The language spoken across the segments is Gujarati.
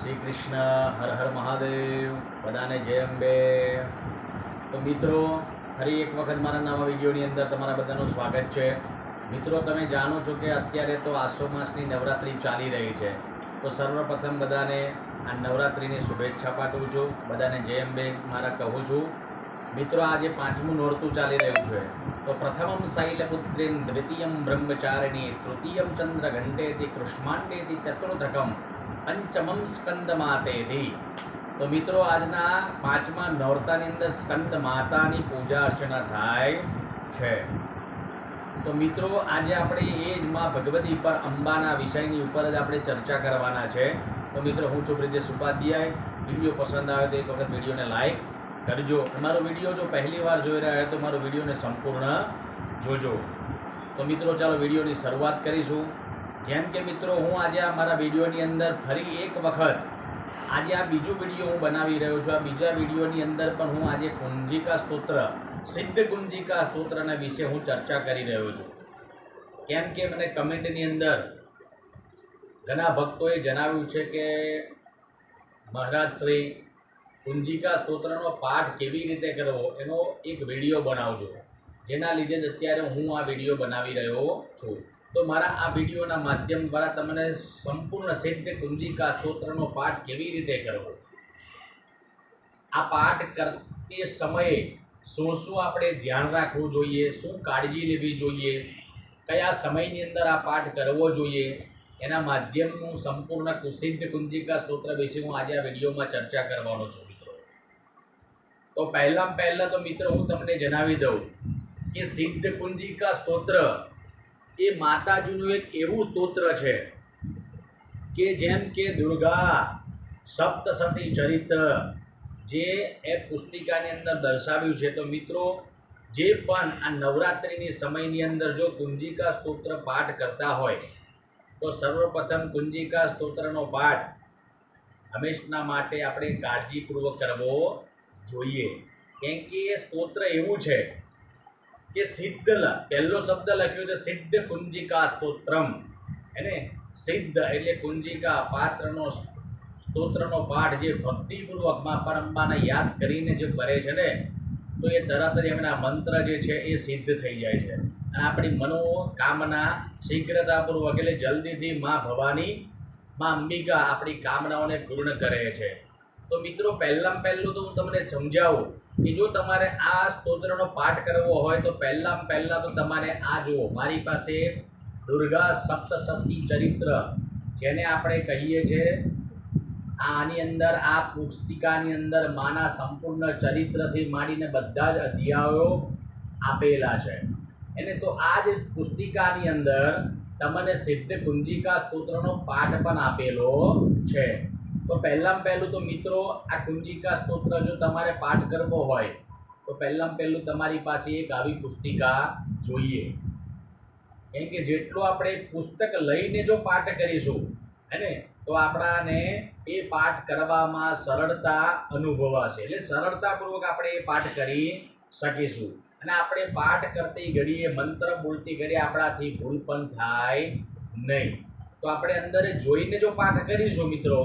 શ્રી કૃષ્ણ હર હર મહાદેવ, બધાને જય અંબે. તો મિત્રો, ફરી એક વખત મારા નવા વિડીયોની અંદર તમારા બધાનું સ્વાગત છે. મિત્રો, તમે જાણો છો કે અત્યારે તો આસો માસની નવરાત્રિ ચાલી રહી છે. તો સર્વપ્રથમ બધાને આ નવરાત્રિની શુભેચ્છા પાઠવું છું. બધાને જય અંબે મારા કહું છું. મિત્રો આજે પાંચમું નોરતું ચાલી રહ્યું છે, તો પ્રથમમ શૈલપુત્રીન દ્વિતીયમ બ્રહ્મચારિણી, તૃતીયમ ચંદ્ર ઘંટેથી કૃષ્માંડેથી ચતુર્થકમ પંચમમ સ્કંદ માતેથી તો મિત્રો, આજના પાંચમા નોરતાની અંદર સ્કંદ માતાની પૂજા અર્ચના થાય છે. તો મિત્રો, આજે આપણે એ જ માં ભગવતી પર અંબાના વિષયની ઉપર જ આપણે ચર્ચા કરવાના છે. તો મિત્રો, હું છું બ્રિજેશ ઉપાધ્યાય. વીડિયો પસંદ આવે તો એક વખત વિડીયોને લાઈક કરજો. મારો વીડિયો જો પહેલી વાર જોઈ રહ્યા હોય તો મારો વિડીયોને સંપૂર્ણ જોજો. તો મિત્રો, ચાલો વિડીયોની શરૂઆત કરીશું. જેમ કે મિત્રો, હું આજે આ મારા વિડીયોની અંદર ફરી એક વખત આજે આ બીજું વીડિયો હું બનાવી રહ્યો છું. આ બીજા વિડીયોની અંદર પણ હું આજે કુંજિકા સ્તોત્ર, સિદ્ધ કુંજિકા સ્તોત્રના વિશે હું ચર્ચા કરી રહ્યો છું. કેમ કે મને કમેન્ટની અંદર ઘણા ભક્તોએ જણાવ્યું છે કે મહારાજ શ્રી કુંજિકા સ્તોત્રનો પાઠ કેવી રીતે કરવો એનો એક વીડિયો બનાવજો. જેના લીધે જ અત્યારે હું આ વીડિયો બનાવી રહ્યો છું. તો મારા આ વિડીયોના માધ્યમ દ્વારા તમને સંપૂર્ણ સિદ્ધ કુંજિકા સ્તોત્રનો પાઠ કેવી રીતે કરવો? આ પાઠ કરતી સમયે શું શું આપણે ધ્યાન રાખવું જોઈએ? શું કાળજી લેવી જોઈએ? કયા સમયની અંદર આ પાઠ કરવો જોઈએ? એના માધ્યમનું સંપૂર્ણ સિદ્ધ કુંજિકા સ્તોત્ર વિશે હું આજે આ વિડીયોમાં ચર્ચા કરવાનો છું, મિત્રો. તો પહેલાં પહેલાં તો, મિત્રો, હું તમને જણાવી દઉં કે સિદ્ધ કુંજિકા સ્તોત્ર એ માતાજીનું એક એવું સ્તોત્ર છે કે જેમ કે દુર્ગા, સપ્તસતી ચરિત્ર, જે એ પુસ્તિકાની અંદર દર્શાવ્યું છે. તો મિત્રો, જે પણ આ નવરાત્રિની સમયની અંદર જો કુંજિકા સ્તોત્ર પાઠ કરતા હોય, તો સર્વપ્રથમ કુંજિકા સ્તોત્રનો પાઠ હંમેશના માટે આપણે કાળજીપૂર્વક કરવો જોઈએ. કેમ કે એ સ્તોત્ર એવું છે કે સિદ્ધ પહેલો શબ્દ લખ્યો છે સિદ્ધ કુંજિકા સ્તોત્રમ. એને સિદ્ધ એટલે કુંજિકા પાત્રનો સ્તોત્રનો પાઠ જે ભક્તિપૂર્વક મા પરંબાને યાદ કરીને જે કરે છે ને, તો એ તરત જ એમના મંત્ર જે છે એ સિદ્ધ થઈ જાય છે. અને આપણી મનોકામના શીઘ્રતાપૂર્વક એટલે જલ્દીથી મા ભવાની, માં અંબિકા આપણી કામનાઓને પૂર્ણ કરે છે. તો મિત્રો પહેલાં પહેલું તો હું તમને સમજાવું કે જો તમારે આ સ્તોત્રનો પાઠ કરવો હોય તો પહેલાં પહેલાં તો તમારે આ જુઓ. મારી પાસે દુર્ગા સપ્તસતી ચરિત્ર, જેને આપણે કહીએ છીએ આની અંદર, આ પુસ્તિકાની અંદર માના સંપૂર્ણ ચરિત્રથી માંડીને બધા જ અધ્યાયો આપેલા છે. એને તો આ જ પુસ્તિકાની અંદર તમને સિદ્ધ કુંજિકા સ્તોત્રનો પાઠ પણ આપેલો છે. તો પહેલાં પહેલું તો મિત્રો, આ કુંજિકા સ્તોત્ર જો તમારે પાઠ કરવો હોય, તો પહેલાં પહેલું તમારી પાસે એક આવી પુસ્તિકા જોઈએ. કેમ કે જેટલું આપણે પુસ્તક લઈને જો પાઠ કરીશું હે તો આપણાને એ પાઠ કરવામાં સરળતા અનુભવાશે. એટલે સરળતાપૂર્વક આપણે એ પાઠ કરી શકીશું. અને આપણે પાઠ કરતી ઘડીએ, મંત્ર બોલતી ઘડીએ આપણાથી ભૂલ પણ થાય નહીં. તો આપણે અંદર જોઈને જો પાઠ કરીશું મિત્રો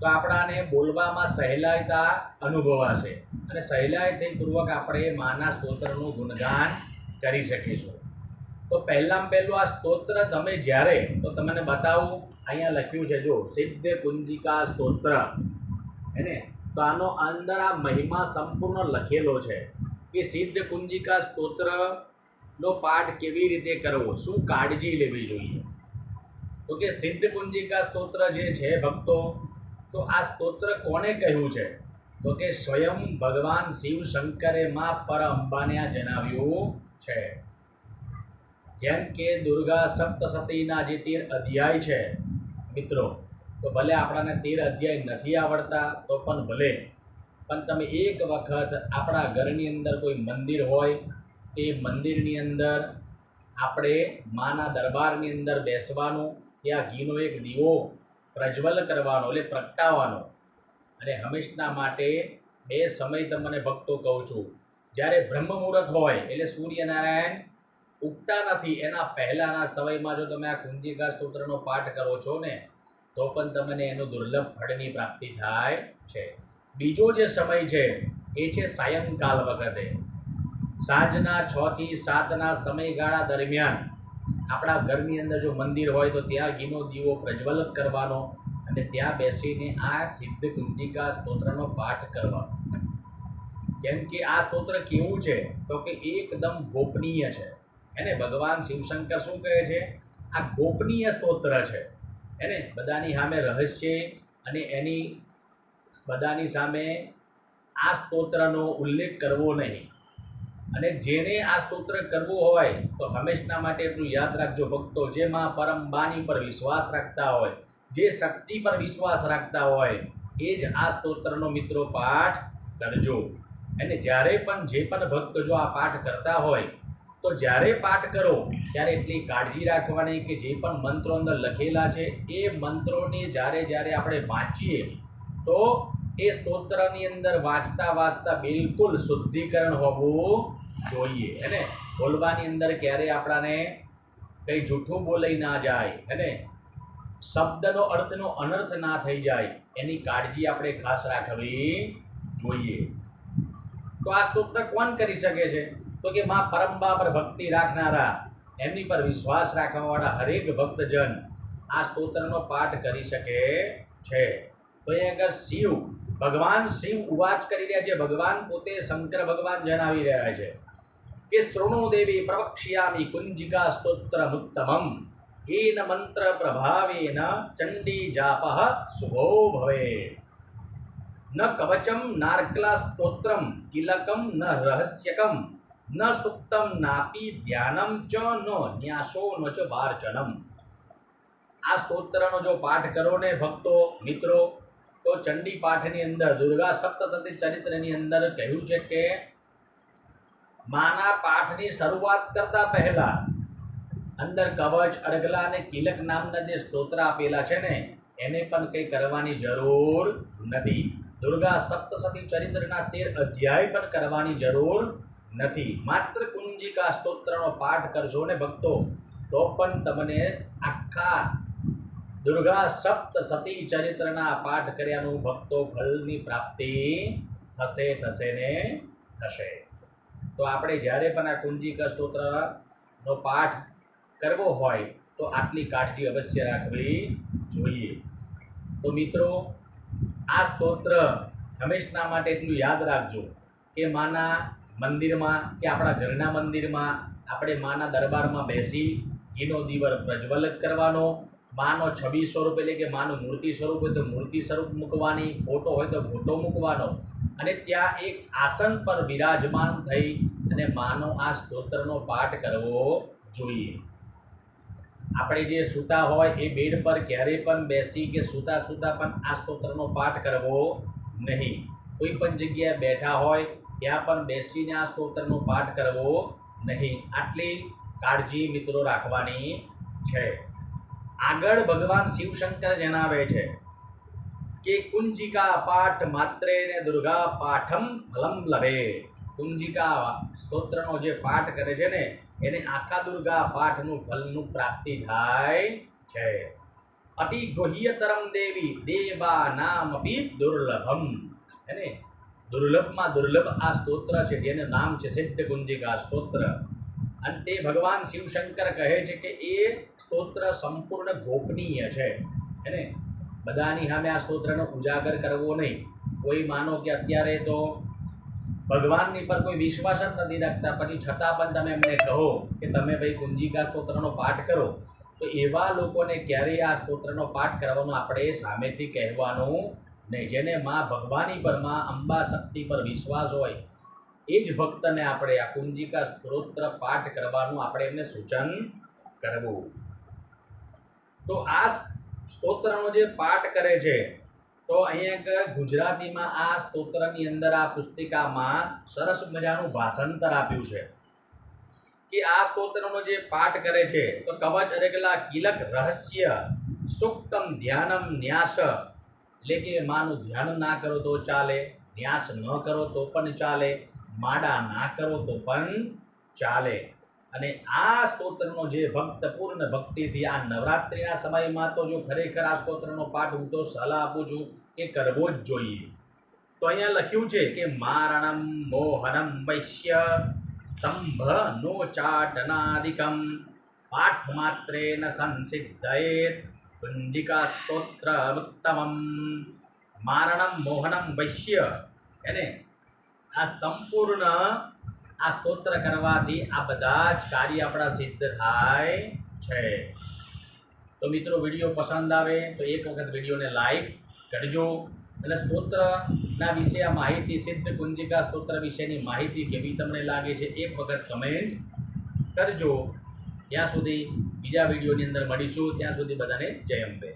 તો આપણાને બોલવામાં સહેલાઈતા અનુભવાશે. અને સહેલાઈતાપૂર્વક આપણે માના સ્તોત્રનું ગુણગાન કરી શકીશું. તો પહેલાં પહેલું આ સ્તોત્ર તમે જ્યારે, તો તમને બતાવું, અહીંયા લખ્યું છે, જો, સિદ્ધ કુંજિકા સ્તોત્ર. હેને? તો આનો અંદર આ મહિમા સંપૂર્ણ લખેલો છે કે સિદ્ધ કુંજિકા સ્તોત્રનો પાઠ કેવી રીતે કરવો? શું કાળજી લેવી જોઈએ? તો કે સિદ્ધ કુંજિકા સ્તોત્ર જે છે ભક્તો તો આ સ્તોત્ર કોને કહ્યું છે? તો કે સ્વયં ભગવાન શિવ શંકરે માં પર અંબાને જણાવ્યું છે. જેમ કે દુર્ગા સપ્તસતીના જે તેર અધ્યાય છે, મિત્રો, તો ભલે આપણાને તેર અધ્યાય નથી આવડતા, તો પણ ભલે. પણ તમે એક વખત આપણા ઘરની અંદર કોઈ મંદિર હોય એ મંદિરની અંદર આપણે માના દરબારની અંદર બેસવાનું, ત્યાં ઘીનો એક દીવો પ્રજ્વલ કરવાનો એટલે પ્રગટાવવાનો. અને હંમેશના માટે બે સમય તમને ભક્તો કહું છું. જ્યારે બ્રહ્મ મુહૂર્ત હોય એટલે સૂર્યનારાયણ ઉગતા નથી, એના પહેલાંના સમયમાં જો તમે આ કુંજિકા સ્તોત્રનો પાઠ કરો છો ને, તો પણ તમને એનું દુર્લભ ફળની પ્રાપ્તિ થાય છે. બીજો જે સમય છે, એ છે સાયંકાલ વખતે. સાંજના છથી સાતના સમયગાળા દરમિયાન આપણા ઘરની અંદર જો મંદિર હોય તો ત્યાં ઘીનો દીવો પ્રજ્વલિત કરવાનો અને ત્યાં બેસીને આ સિદ્ધ કુંજિકા સ્તોત્રનો પાઠ કરવાનો. કેમ કે આ સ્તોત્ર કેવું છે? તો કે એકદમ ગોપનીય છે. એને ભગવાન શિવશંકર શું કહે છે? આ ગોપનીય સ્તોત્ર છે. એને બધાની સામે રહસ્ય અને એની બધાની સામે આ સ્તોત્રનો ઉલ્લેખ કરવો નહીં. અને જેને આ સ્તોત્ર કરવું હોય, તો હંમેશના માટે એટલું યાદ રાખજો, ભક્તો, જેમાં પરમ બાની પર વિશ્વાસ રાખતા હોય, જે શક્તિ પર વિશ્વાસ રાખતા હોય, એ જ આ સ્તોત્રનો મિત્રો પાઠ કરજો. અને જ્યારે પણ જે પણ ભક્ત જો આ પાઠ કરતા હોય, તો જ્યારે પાઠ કરો, ત્યારે એટલી કાળજી રાખવાની કે જે પણ મંત્રો અંદર લખેલા છે, એ મંત્રોને જ્યારે જ્યારે આપણે વાંચીએ, તો એ સ્તોત્રની અંદર વાંચતા વાંચતા બિલકુલ શુદ્ધિકરણ હોવું જોઈએ હેને બોલવાની અંદર ક્યારેય આપણાને કંઈ જૂઠું બોલાઈ ના જાય અને શબ્દનો અર્થનો અનર્થ ના થઈ જાય, એની કાળજી આપણે ખાસ રાખવી જોઈએ. તો આ સ્તોત્ર કોણ કરી શકે છે? તો કે માં પરંબા પર ભક્તિ રાખનારા, એમની પર વિશ્વાસ રાખવાવાળા હરેક ભક્તજન આ સ્તોત્રનો પાઠ કરી શકે છે. તો એ અગર શિવ ભગવાન શિવ ઉવાચ કરી રહ્યા છે. ભગવાન પોતે શંકર ભગવાન જણાવી રહ્યા છે. કે શૃણો દેવી પ્રવક્ષ્યામિ કુંજિકા સ્તોત્ર મુત્તમમ એન મંત્ર પ્રભાવેન ચંડી જાપ શુભો ભવે. ન કવચમ નાર્કલા સ્તોત્રમ કિલકમ ન રહસ્યકમ. ન સુક્તમ નાપી ધ્યાનમ ચ ન ન્યાસો ન ચ વાર્ચનમ. આ સ્તોત્રનો જો પાઠ કરો ને ભક્તો, મિત્રો તો ચંડી પાઠની અંદર, દુર્ગા સપ્તસતી ચરિત્રની અંદર કહ્યું છે કે, માના પાઠની શરૂઆત કરતા પહેલા અંદર કવચ, અડગલા અને કિલક નામના જે સ્તોત્ર આપેલા છે ને, એને પણ કંઈ કરવાની જરૂર નથી. દુર્ગા સપ્તસતી ચરિત્રના તેર અધ્યાય પણ કરવાની જરૂર નથી. માત્ર કુંજિકા સ્તોત્રનો પાઠ કરશો ને ભક્તો, તો પણ તમને આખા દુર્ગા સપ્ત સતી ચરિત્રના પાઠ કર્યાનું ભક્તો ફલની પ્રાપ્તિ થશે થશે ને થશે. તો આપણે જ્યારે પણ આ કુંજીક સ્તોત્રનો પાઠ કરવો હોય, તો આટલી કાળજી અવશ્ય રાખવી જોઈએ. તો મિત્રો, આ સ્તોત્ર હંમેશના માટે એટલું યાદ રાખજો કે માના મંદિરમાં કે આપણા ઘરના મંદિરમાં આપણે માના દરબારમાં બેસી ઘીનો દીવર પ્રજ્વલિત કરવાનો માનો છબી સ્વરૂપ એટલે કે માનું મૂર્તિ સ્વરૂપ હોય તો મૂર્તિ સ્વરૂપ મૂકવાની, ફોટો હોય તો ફોટો મૂકવાનો. અને ત્યાં એક આસન પર વિરાજમાન થઈ અને માનો આ સ્તોત્રનો પાઠ કરવો જોઈએ. આપણે જે સૂતા હોય એ બેડ પર ક્યારેય પણ બેસી કે સૂતા સૂતા પણ આ સ્તોત્રનો પાઠ કરવો નહીં. કોઈ પણ જગ્યાએ બેઠા હોય ત્યાં પણ બેસીને આ સ્તોત્રનો પાઠ કરવો નહીં. આટલી કાળજી મિત્રો રાખવાની છે. આગળ ભગવાન શિવશંકર જણાવે છે કે કુંજિકા પાઠ માત્રે ને દુર્ગા પાઠમ ફલમ લભે. કુંજિકા સ્તોત્રનો જે પાઠ કરે છે ને, એને આખા દુર્ગા પાઠનું ફલનું પ્રાપ્તિ થાય છે. અતિ ગુહ્યતરમ દેવી દેવા નામ અપી દુર્લભમ એને દુર્લભમાં દુર્લભ આ સ્તોત્ર છે, જેનું નામ છે સિદ્ધ કુંજિકા સ્તોત્ર. અને તે ભગવાન શિવશંકર કહે છે કે એ સ્તોત્ર સંપૂર્ણ ગોપનીય છે એને બધાની સામે આ સ્તોત્રનો ઉજાગર કરવો નહીં. કોઈ માનો કે અત્યારે તો ભગવાનની પર કોઈ વિશ્વાસ જ નથી રાખતા, પછી છતાં પણ તમે એમને કહો કે તમે ભાઈ કુંજિકા સ્તોત્રનો પાઠ કરો, તો એવા લોકોને ક્યારેય આ સ્તોત્રનો પાઠ કરવાનો આપણે સામેથી કહેવાનું નહીં. જેને માં ભગવાની પરમાં અંબા શક્તિ પર વિશ્વાસ હોય એ જ ભક્તને આપણે આ કુંજિકા સ્તોત્ર પાઠ કરવાનું આપણે એમને સૂચન કરવું. તો આ સ્તોત્રનો જે પાઠ કરે છે, તો અહીંયા ગુજરાતીમાં આ સ્તોત્રની અંદર આ પુસ્તિકામાં સરસ મજાનું ભાષાંતર આપ્યું છે. કે આ સ્તોત્રનો જે પાઠ કરે છે, તો કવચ અરેગલા કિલક રહસ્ય સુક્તમ ધ્યાનમ ન્યાસ. એટલે કે માનું ધ્યાન ના કરો તો ચાલે, ન્યાસ ન કરો તો પણ ચાલે. માડા ના કરો તો પણ ચાલે. અને આ સ્તોત્રનો જે ભક્તપૂર્ણ ભક્તિથી આ નવરાત્રિના સમયમાં તો જો ખરેખર આ સ્તોત્રનો પાઠ હું તો સલાહ આપું છું કે કરવો જ જોઈએ. તો અહીંયા લખ્યું છે કે મારણમ મોહનમ વૈશ્ય સ્તંભ નો ચાટનાદિકમ. પાઠ માત્રેન સંસિદ્ધયેત. કુંજિકા સ્તોત્ર ઉત્તમમ મારણમ મોહનમ વૈશ્ય. એને આ સંપૂર્ણ આ સ્તોત્ર કરવાથી આ બધા જ કાર્ય આપણા સિદ્ધ થાય છે. તો મિત્રો, વીડિયો પસંદ આવે તો એક વખત વિડીયોને લાઈક કરજો અને સ્તોત્રના વિશે આ માહિતી, સિદ્ધ કુંજિકા સ્તોત્ર વિશેની માહિતી કેવી તમને લાગે છે એક વખત કમેન્ટ કરજો. ત્યાં સુધી બીજા વિડીયોની અંદર મળીશું. ત્યાં સુધી બધાને જય અંબે.